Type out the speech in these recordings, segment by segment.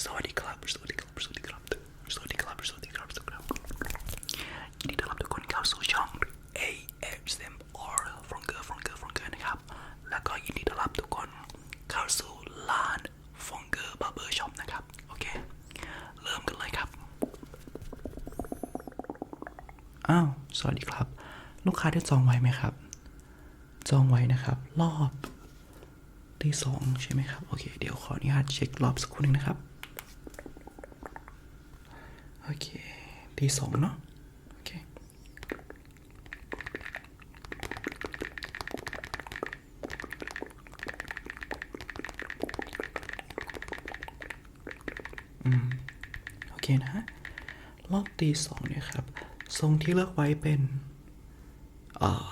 สวัสดีครับ สวัสดีครับ สวัสดีครับ สวัสดีครับ สวัสดีครับ สวัสดีครับยินดีต้อนรับทุกคนเข้าสู่ช่อง ASMR ฟรองเกอร์ฟรองเกอร์ฟรองเกอร์นะครับ แล้วก็ยินดีต้อนรับทุกคนเข้าสู่ร้านฟรองเกอร์บาร์เบอร์ช็อปนะครับ โอเค เริ่มกันเลยครับ อ้าว สวัสดีครับ ลูกค้าได้จองไว้ไหมครับ จองไว้นะครับ รอบที่สองใช่ไหมครับ โอเค เดี๋ยวขออนุญาตเช็ครอบสักครู่นึงนะครับ เคที่สองเนาะโอเคอืมโอเคนะฮะรอบตีสองเนี่ยครับ ทรงที่เลือกไว้เป็นเอ่อ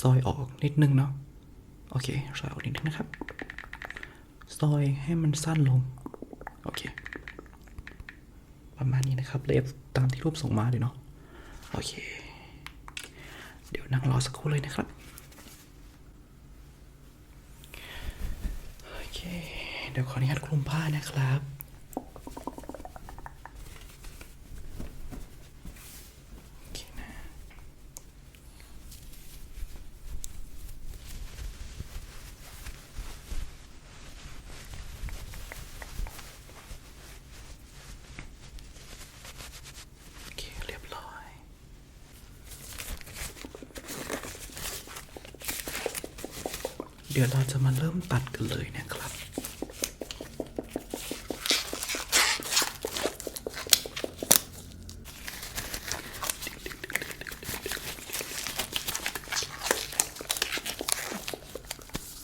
ซอยออกนิดนึงเนาะโอเคซอยออกนิดนึงนะครับ ซอยให้มันสั้นลง โอเค ประมาณนี้นะครับเลฟตามที่รูปส่งมาเลยเนาะโอเค เดี๋ยวนั่งรอสักครู่เลยนะครับโอเคเดี๋ยวขออนุญาตคลุมผ้านะครับ โอเคนะ โอเค เรียบร้อย เดี๋ยวเราจะมาเริ่มตัดกันเลยนะครับ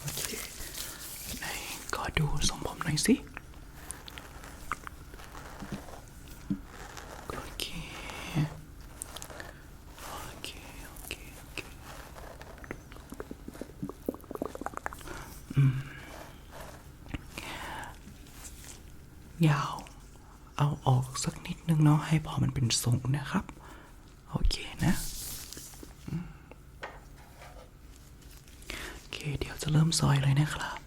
โอเคไหนก็ดูทรงผมหน่อยสิ โอเค โอเค โอเค โอเค อืม ยาว เอาออกสักนิดนึงเนาะให้พอมันเป็นทรงนะครับ โอเคนะโอเคเดี๋ยวจะเริ่มซอยเลยนะครับ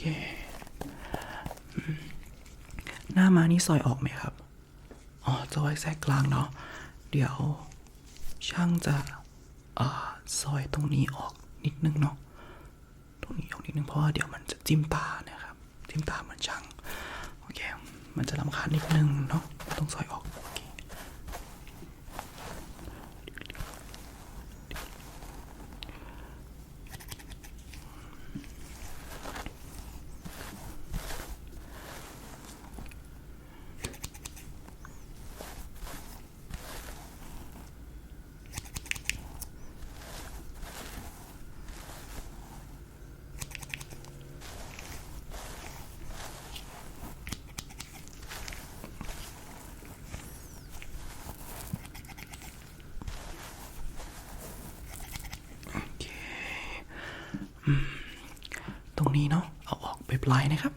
เค หน้ามานี่ซอยออกไหมครับ อ๋อจะไว้แทรกกลางเนาะ เดี๋ยวช่างจะอซอยตรงนี้ออกนิดนึงเนาะ ตรงนี้ออกนิดนึงเพราะว่าเดี๋ยวมันจะจิ้มตานะครับ จิ้มตาเหมือนช่าง โอเค มันจะลำคาญนิดนึงเนาะ ต้องซอยออก ตรงนี้เนาะเอาออกไปปลายนะครับ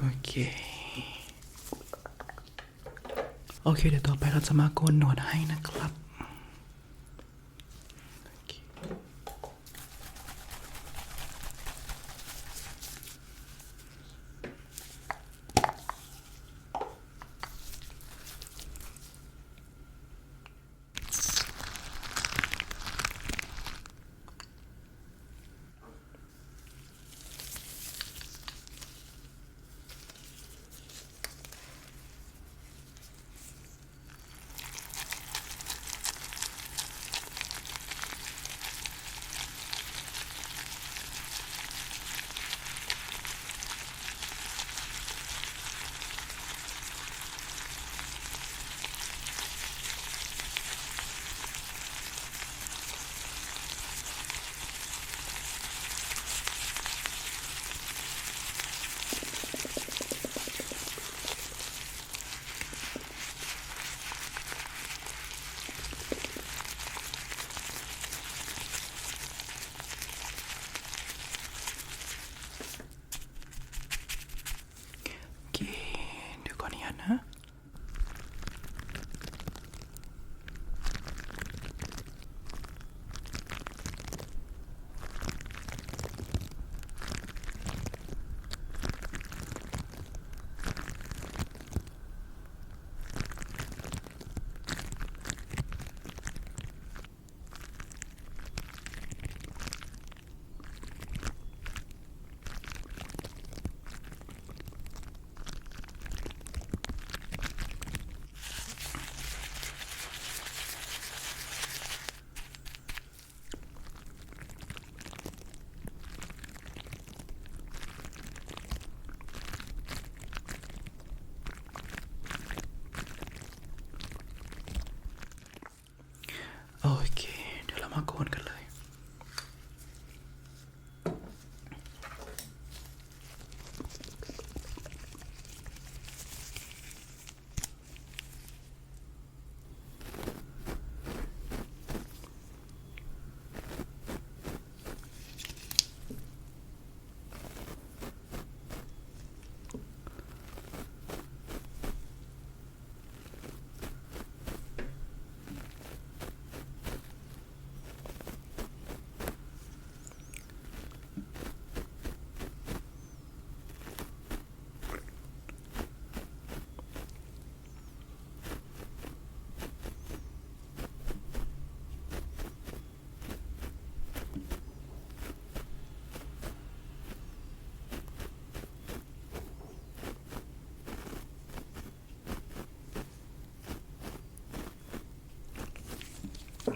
โอเค โอเคโอเคเดี๋ยวต่อไปเราจะมาโกนหนวดให้นะครับ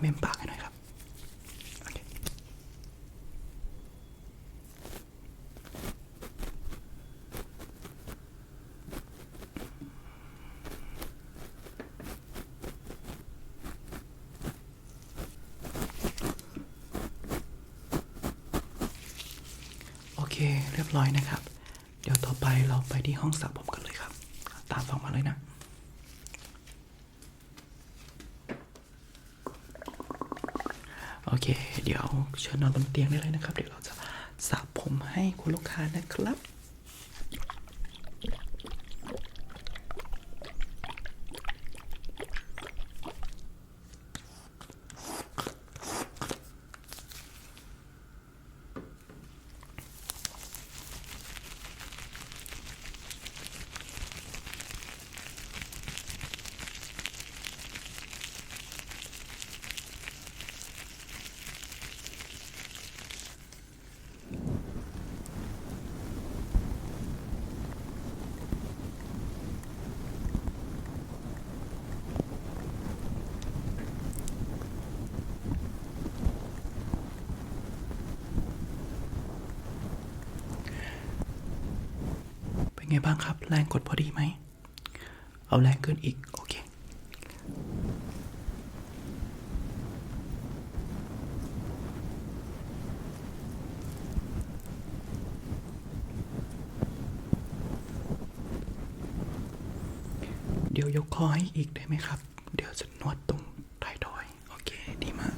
เมมปากให้หน่อยครับโอเคโอเค เรียบร้อยนะครับ เดี๋ยวต่อไปเราไปที่ห้องสระผมกันเลยครับ ตามฟังมาเลยนะ โอเค เดี๋ยวเชิญนอนบนเตียงได้เลยนะครับ เดี๋ยวเราจะสระผมให้คุณลูกค้านะครับ ไงบ้างครับ แรงกดพอดีไหม เอาแรงขึ้นอีก โอเค เดี๋ยวยกคอให้อีกได้ไหมครับ เดี๋ยวจะนวดตรงไทยทอย โอเค ดีมาก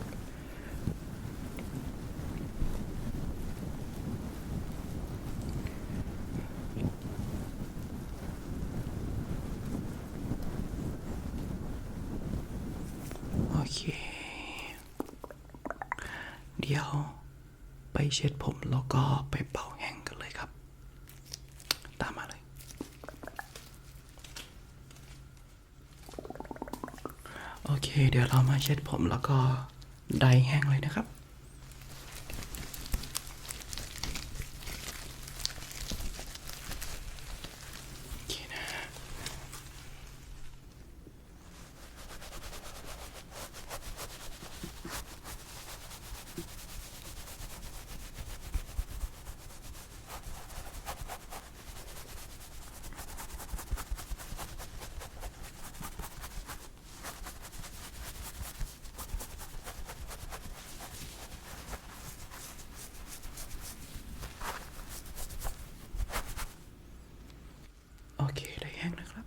โเค เดี๋ยวไป เช็ดผมแล้วก็ไปเป่าแห้งกันเลยครับ ตามมาเลย โอเค เดี๋ยวเรามาเช็ดผมแล้วก็ไดแห้งเลยนะครับ โอเคนะ โอเค ได้แห้งนะครับ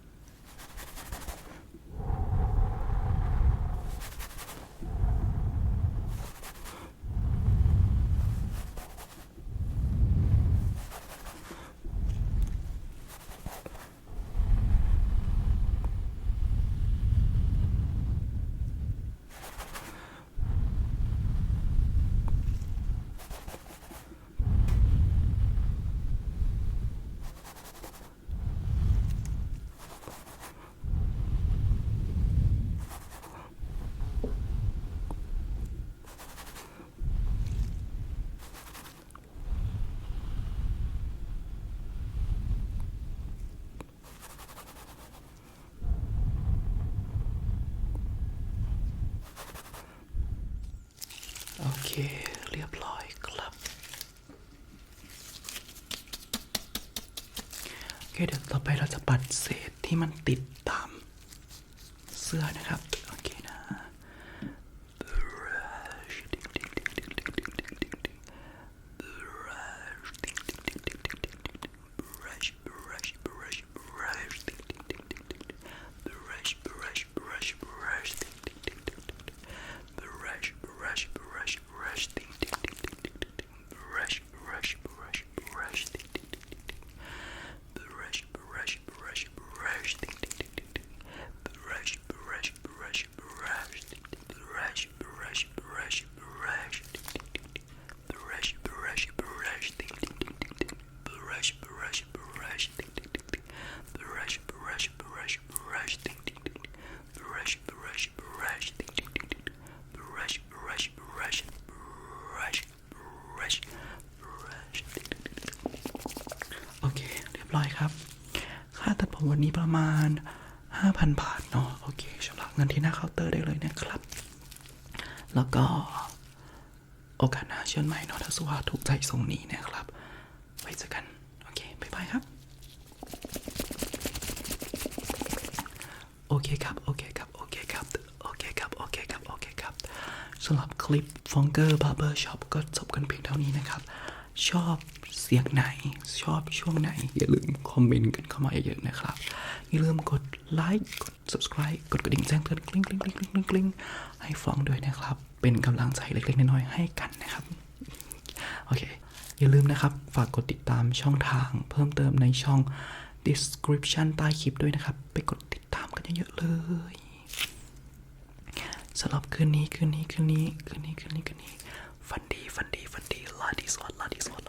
โอเค เรียบร้อยครับ โอ เคเดี๋ยวต่อไปเราจะปัดเศษที่มันติดตามเสื้อนะครับ ประมาณ 5,000 บาทเนาะโอเคชำระเงินที่หน้าเคาน์เตอร์ได้เลยนะครับ แล้วก็โอกาสหน้าเชิญใหม่เนาะถ้าสว่าถูกใจทรงนี้เนะครับ ไว้เจอกัน โอเคบ๊ายบายครับ โอเคครับ โอเคครับ โอเคครับ โอเคครับ โอเคครับ โอเคครับสำหรับคลิปฟองเกอร์บาร์เบอร์ช็อปก็จบกันเพียงเท่านี้นะครับ ชอบ สียงไหน ชอบช่วงไหน อย่าลืมคอมเมนต์กันเข้ามาเยอะๆนะครับ อย่าลืมกดไลค์กด subscribe กดกระดิ่งแจ้งเตือนกลิ้งกลิ้งกลิ้งกลิ้งกลิ้งกลิ้งให้ฟองด้วยนะครับ เป็นกำลังใจเล็กๆน้อยๆให้กันนะครับ โอเค อย่าลืมนะครับ ฝากกดติดตามช่องทางเพิ่มเติมในช่อง description ใต้คลิปด้วยนะครับ ไปกดติดตามกันเยอะๆเลยสำหรับคืนนี้คืนนี้คืนนี้คืนนี้คืนนี้คืนนี้ฝันดีฝันดีฝันดีลาดีสวัสดิ์